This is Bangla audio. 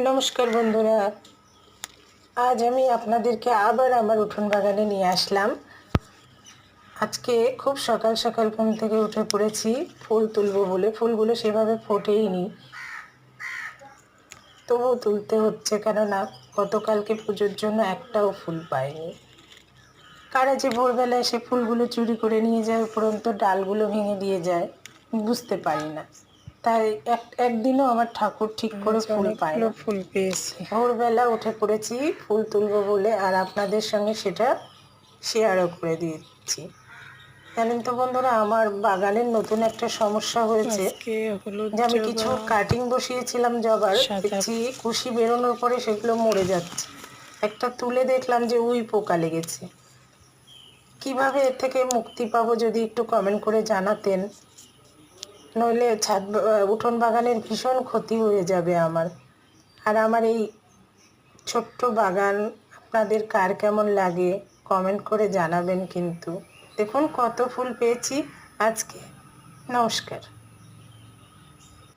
নমস্কার বন্ধুরা। আজ আমি আপনাদেরকে আবার আমার উঠোন বাগানে নিয়ে আসলাম। আজকে খুব সকাল সকাল ঘুম থেকে উঠে পড়েছি। ফুল তুলবো বলে। ফুলগুলো সেভাবে ফোটেই নি তবুও তুলতে হচ্ছে কেননা গতকালকে পুজোর জন্য একটাও ফুল পাইনি। কারা যে ভোরবেলা এসে ফুলগুলো চুরি করে নিয়ে যায়, উপরন্ত ডালগুলো ভেঙে দিয়ে যায়, বুঝতে পারি না। তাই এক একদিনও আমার ঠাকুর ঠিক করে ফুল পায় ফুল পেয়েছি। ভোরবেলা উঠে পড়েছি ফুল তুলবো বলে আর আপনাদের সঙ্গে সেটা শেয়ারও করে দিচ্ছি জানেন তো বন্ধুরা আমার বাগানের নতুন একটা সমস্যা হয়েছে। যে আমি কিছু কাটিং বসিয়েছিলাম জবার দেখছি কুশি বেরোনোর পরে সেগুলো মরে যাচ্ছে। একটা তুলে দেখলাম যে উই পোকা লেগেছে। কীভাবে এর থেকে মুক্তি পাবো যদি একটু কমেন্ট করে জানাতেন? নইলে ছাদ উঠোন বাগানের ভীষণ ক্ষতি হয়ে যাবে আমার। আর আমার এই ছোট্ট বাগান, আপনাদের কার কেমন লাগে কমেন্ট করে জানাবেন কিন্তু। দেখুন কত ফুল পেয়েছি আজকে। নমস্কার।